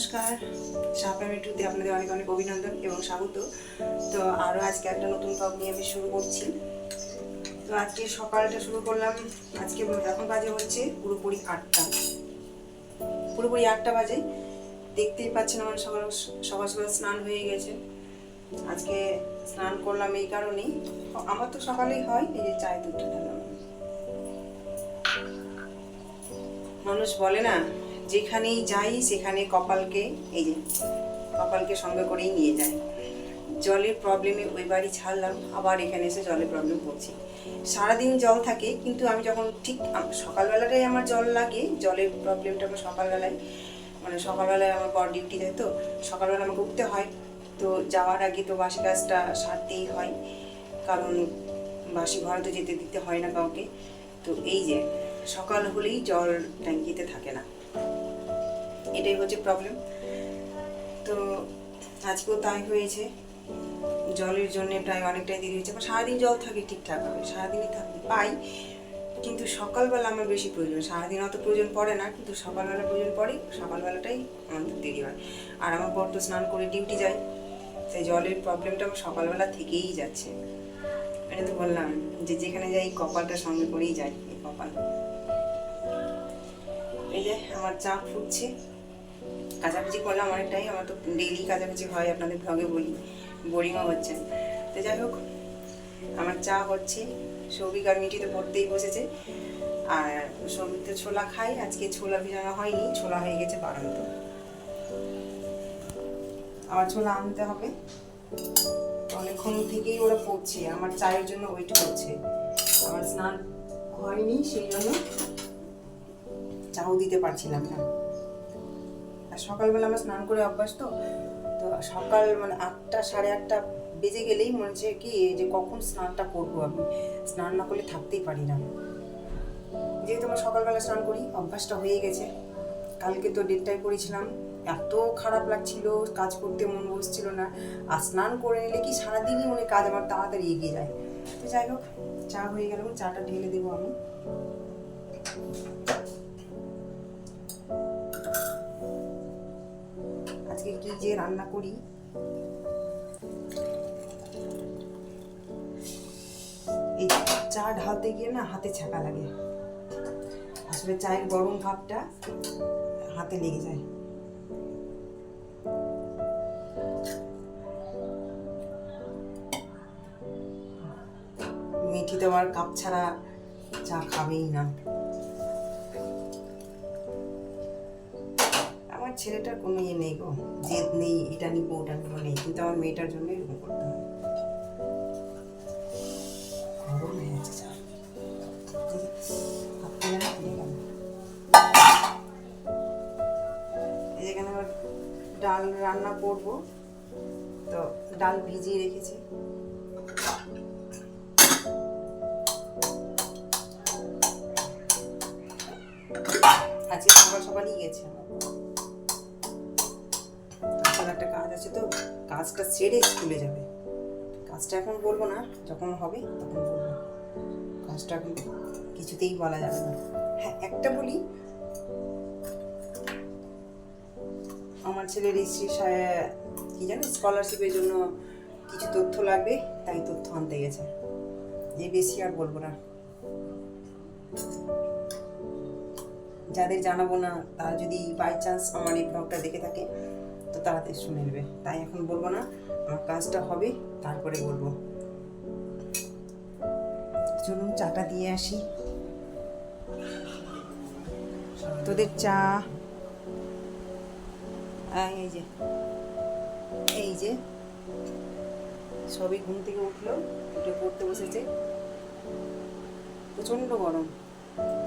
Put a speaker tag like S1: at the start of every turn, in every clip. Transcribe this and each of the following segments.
S1: নমস্কার। সাপা মেট্রুতে আপনাদের অনেক অনেক অভিনন্দন এবং স্বাগত। তো আরও আজকে একটা নতুন ব্লগ নিয়ে আমি শুরু করছি। তো আজকে সকালটা শুরু করলাম। আজকে এখন বাজে হচ্ছে পুরোপুরি আটটা। পুরোপুরি আটটা বাজে। দেখতেই পাচ্ছেন আমার সকাল সকাল সকাল স্নান হয়ে গেছে। আজকে স্নান করলাম এই কারণেই। আমার তো সকালেই হয়, এই যে চায় দুধটা ঢাললাম মানুষ বলে না যেখানেই যাই, সেখানে কপালকে, এই যে, কপালকে সঙ্গে করেই নিয়ে যায়। জলের প্রবলেমে ওই বাড়ি ছাড়লাম, আবার এখানে এসে জলের প্রবলেম পড়ছি সারাদিন জল থাকে, কিন্তু আমি যখন ঠিক সকালবেলাটাই আমার জল লাগে, জলের প্রবলেমটা আমার সকালবেলায় মানে সকালবেলায় আমার বড় ডিউটি যায় তো, সকালবেলা আমাকে উঠতে হয়। তো যাওয়ার আগে তো বাসি কাজটা সারতেই হয়, কারণ বাসি ঘরে তো যেতে দিতে হয় না কাউকে। তো এই যে, সকাল হলেই জল ট্যাঙ্কিতে থাকে না। এটাই হচ্ছে প্রবলেম তো আজকেও তাই হয়েছে। জলের জন্য প্রায় অনেকটাই দেরি হয়েছে। সারাদিন জল থাকে ঠিকঠাকভাবে সারাদিনই থাকে, পাই। কিন্তু সকালবেলা আমার বেশি প্রয়োজন। সারাদিন অত প্রয়োজন পড়ে না, কিন্তু সকালবেলা প্রয়োজন পড়ে, সকালবেলাটাই আমাদের দেরি হয়। আর আমার তো স্নান করে ডিউটি যায়, তাই জলের প্রবলেমটা আমার সকালবেলা থেকেই যাচ্ছে। এটা তো বললাম যে যেখানে যাই কপালটা সঙ্গে করেই যাই, এই কপাল। এই যে আমার চা ফুটছে। কাচাকুচি করলাম অনেকটাই, আমার তো ডেইলি কাচাকুচি হয়, আপনাদের ব্লগে বলি বোরিংও হচ্ছে। তো যাই হোক, আমার চা হচ্ছে, সৌভিক আর মিটি তো পড়তেই বসেছে। আর সৌভিক তো ছোলা খাই আজকে ছোলা ভিজানো হয়নি, ছোলা হয়ে গেছে বাড়ন্ত। আবার ছোলা আনতে হবে। অনেকক্ষণ থেকেই ওরা পড়ছে, আমার চায়ের জন্য ওয়েট করছে। আমার স্নান হয়নি, সেই জন্য চাও দিতে পারছিলাম না সকালবেলা আমার স্নান করে অভ্যাস তো তো সকাল মানে আটটা, সাড়ে আটটা বেজে গেলেই মনে হচ্ছে কি যে কখন স্নানটা করব আমি? স্নান না করলে থাকতেই পারি না। যেহেতু আমার সকালবেলা স্নান করি, অভ্যাসটা হয়ে গেছে। কালকে তো ডেটটাই করেছিলাম। এত খারাপ লাগছিল, কাজ করতে মন বসছিল না। আর স্নান করে নিলে কি সারাদিনই মনে কাজ আমার তাড়াতাড়ি এগিয়ে যায়। তো যাই হোক, চা হয়ে গেল, চাটা ঢেলে দেবো আমি। আজকে কি যে রান্না করি। এই চা ঢালতে গিয়ে না হাতে ছাকা লাগে। আসলে চায়ের গরম ভাবটা হাতে লেগে যায়। মিঠি তো আমার কাপ ছাড়া চা খাবেই না। ছেলেটার কোনো ইয়ে নেই গো, জেদ নেই, এটা নিবো, ওটা নিবো, নেই। কিন্তু আমার মেয়েটার জন্য এরকম করতে আবার ডাল রান্না করব, তো ডাল ভিজিয়ে রেখেছি। আজকে সকাল সকালই গেছে। একটা কাজ আছে, তো কাজটা সেরে স্কুলে যাবে। কাজটা এখন বলব না, যখন হবে তখন বলব। কাজটা এখন কিছুতেই বলা যাবে না। হ্যাঁ একটা বলি। আমার ছেলের এসি কি জানো স্কলারশিপের জন্য কিছু তথ্য লাগবে, তাই তথ্য আনতে গেছে। যে বেশি আর বলব না। যাদের জানাব না, তারা যদি বাই চান্স আমার এই ব্লগটা দেখে থাকে তো তাড়াতাড়ি শুনে নেবে। তাই এখন বলব না, আমার কাজটা হবে, তারপরে বলব। চলুন, চাটা দিয়ে আসি। তোদের চা। এই যে। এই যে। সবই ঘুম থেকে উঠল, উঠে পড়তে বসেছে। প্রচণ্ড গরম।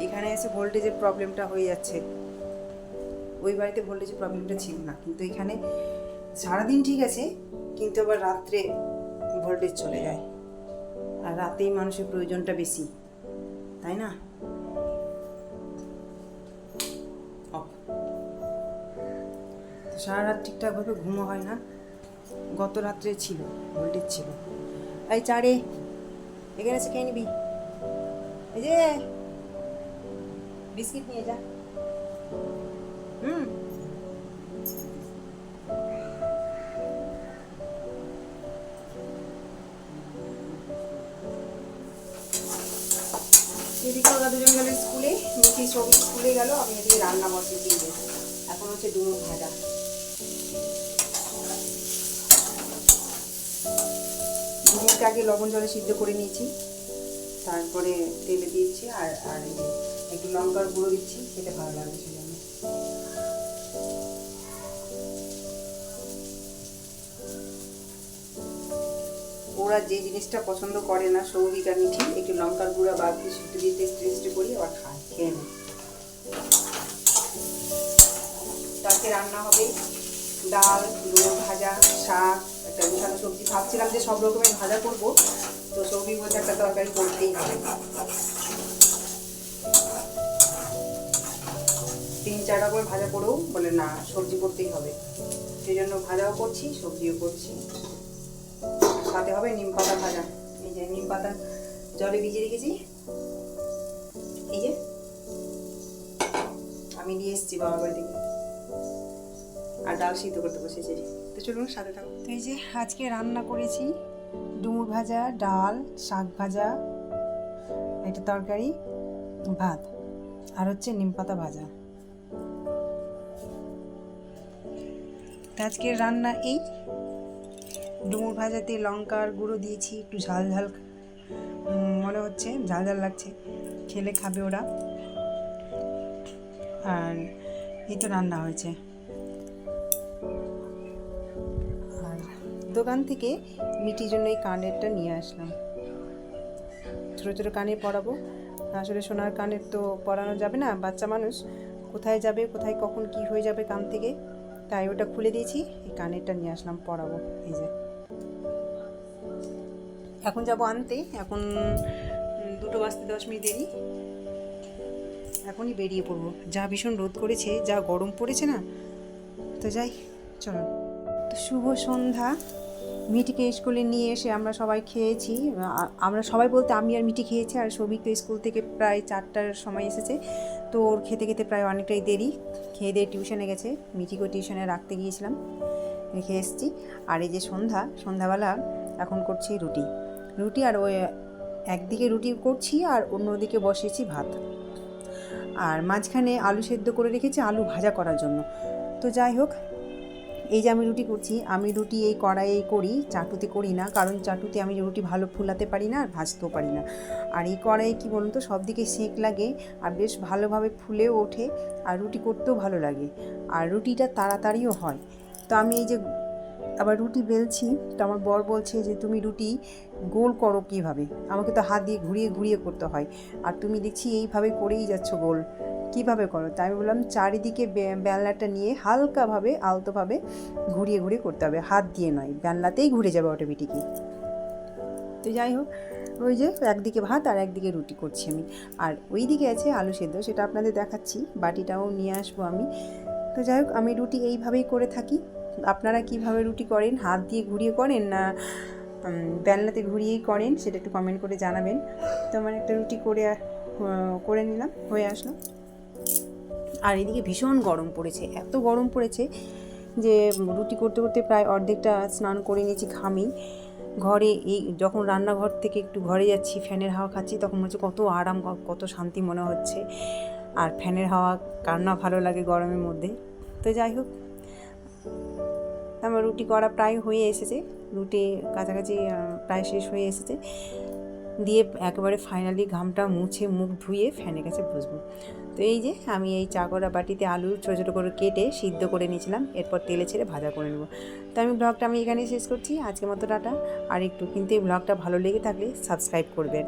S1: এখানে এসে ভোল্টেজের প্রবলেমটা হয়ে যাচ্ছে। ওই বাড়িতে ভোল্টেজের প্রবলেমটা ছিল না। কিন্তু এখানে সারাদিন ঠিক আছে, কিন্তু আবার রাত্রে ভোল্টেজ চলে যায়। আর রাতেই মানুষের প্রয়োজনটা বেশি, তাই না. সারা রাত ঠিকঠাকভাবে ঘুমো হয় না। গত রাত্রে ছিল ভোল্টেজ ছিল। এই চারে এখানে এসে খেয়ে নিবি। এই যে, বিস্কিট নিয়ে যা। হুম। স্কুলে সব স্কুলে আমি রান্না এখন হচ্ছে আগে লবণ জলে সিদ্ধ করে নিয়েছি, তারপরে তেলে দিয়েছি আর আর একটু লঙ্কার গুঁড়ো দিচ্ছি, খেতে ভালো লাগছে ওরা যে জিনিসটা পছন্দ করে না, সৌভিক আর মিঠি, একটু লঙ্কার গুঁড়া বা একটু দিয়ে টেস্ট টেস্ট করি আবার খায়, খেয়ে নিই তাতে রান্না হবে ডাল ডুমো ভাজা, শাক, একটা উঠানো সবজি। ভাবছিলাম যে সব রকমের ভাজা করব, তো সবজি বলতে একটা তরকারি করতেই হবে। তিন চার রকমের ভাজা করেও বলে না, সবজি করতেই হবে। সেই জন্য ভাজাও করছি, সবজিও করছি। সাথে হবে, নিম পাতা ভাজা। এই যে নিম পাতা জলে ভিজিয়ে রেখেছি। এই যে আমি নিয়ে এসেছি বাবার বাড়ি থেকে। আর ডাল সিদ্ধ করতে বসেছি। তো চলুন সাথে থাকো তো এই যে আজকে রান্না করেছি, ডুমুর ভাজা, ডাল, শাক ভাজা, একটা তরকারি, ভাত, আর হচ্ছে নিম পাতা ভাজা। আজকের রান্না এই। ডুমুর ভাজাতে লঙ্কার গুঁড়ো দিয়েছি, একটু ঝাল ঝাল মনে হচ্ছে, ঝাল ঝাল লাগছে, খেলে খাবে ওরা। আর এই তো রান্না হয়েছে। আর দোকান থেকে মিটির জন্য এই কানেরটা নিয়ে আসলাম। ছোটো ছোটো কানে পরাবো। আসলে সোনার কানের তো পরানো যাবে না, বাচ্চা মানুষ। কোথায় যাবে, কোথায় কখন কি হয়ে যাবে কান থেকে, তাই ওটা খুলে দিয়েছি, এই কানেরটা নিয়ে আসলাম, পরাবো, এই যে। এখন যাব আনতে। এখন দুটো বাজতে দশ মিনিট দেরি। এখনই বেরিয়ে পড়ব। যা ভীষণ রোদ করেছে, যা গরম পড়েছে না, তো যাই, চলো। তো শুভ সন্ধ্যা। মিটিকে স্কুলে নিয়ে এসে আমরা সবাই খেয়েছি। আমরা সবাই বলতে আমি আর মিটি খেয়েছি, আর সবিক তো স্কুল থেকে প্রায় চারটার সময় এসেছে। তো ওর খেতে খেতে প্রায় অনেকটাই দেরি। খেয়ে দিয়ে টিউশনে গেছে। মিটিকেও টিউশনে রাখতে গিয়েছিলাম। রেখে এসেছি। আর এই যে সন্ধ্যা, সন্ধ্যাবেলা এখন করছি রুটি। রুটি আর ওই একদিকে রুটি করছি আর অন্যদিকে বসিয়েছি ভাত। আর মাঝখানে আলু সেদ্ধ করে রেখেছি, আলু ভাজা করার জন্য। তো যাই হোক, এই যে আমি রুটি করছি, আমি রুটি এই কড়াইয়ে করি, চাটুতে করি না, কারণ চাটুতে আমি রুটি ভালো ফুলাতে পারি না আর ভাজতেও পারি না। আর এই কড়াইয়ে কী বলুন তো সব দিকে সেঁক লাগে আর বেশ ভালোভাবে ফুলেও ওঠে আর রুটি করতেও ভালো লাগে। আর রুটিটা তাড়াতাড়িও হয়। তো আমি এই যে আবার রুটি বেলছি, তো আমার বর বলছে যে, তুমি রুটি গোল করো কীভাবে? আমাকে তো হাত দিয়ে ঘুরিয়ে ঘুরিয়ে করতে হয়। আর তুমি দেখছি এইভাবে করেই যাচ্ছ গোল। কীভাবে করো? তাই আমি বললাম, চারিদিকে বেলনাটা নিয়ে হালকাভাবে, আলতোভাবে ঘুরিয়ে ঘুরিয়ে করতে হবে। হাত দিয়ে নয়, বেলনাতেই ঘুরে যাবে অটোমেটিকই তো যাই হোক, ওই যে একদিকে ভাত আর একদিকে রুটি করছি আমি। আর ওই দিকে আছে আলু সেদ্ধ, সেটা আপনাদের দেখাচ্ছি। বাটিটাও নিয়ে আসব আমি। তো যাই হোক, আমি রুটি এইভাবেই করে থাকি। আপনারা কীভাবে রুটি করেন? হাত দিয়ে ঘুরিয়ে করেন না বেলনাতে ঘুরিয়েই করেন? সেটা একটু কমেন্ট করে জানাবেন। তো আমার একটা রুটি করে করে নিলাম, হয়ে আসলো। আর এদিকে ভীষণ গরম পড়েছে, এত গরম পড়েছে যে রুটি করতে করতে প্রায় অর্ধেকটা স্নান করে নিয়েছি ঘামি। ঘরে এই যখন রান্নাঘর থেকে একটু ঘরে যাচ্ছি, ফ্যানের হাওয়া খাচ্ছি, তখন মনে হচ্ছে কত আরাম কত শান্তি মনে হচ্ছে। আর ফ্যানের হাওয়া কার না ভালো লাগে গরমের মধ্যে। তো যাই হোক আমার রুটি করা প্রায় হয়ে এসেছে। রুটি কাছাকাছি প্রায় শেষ হয়ে এসেছে। দিয়ে একেবারে ফাইনালি ঘামটা মুছে মুখ ধুয়ে ফ্যানের কাছে বসবো। তো এই যে আমি এই চা করা বাটিতে আলু ছোটো ছোটো করে কেটে সিদ্ধ করে নিয়েছিলাম। এরপর তেলে ছেড়ে ভাজা করে নেব। তো আমি ব্লগটা আমি এখানেই শেষ করছি। আজকের মতো টাটা। আর একটু কিন্তু এই ব্লগটা ভালো লেগে থাকলে সাবস্ক্রাইব করবেন।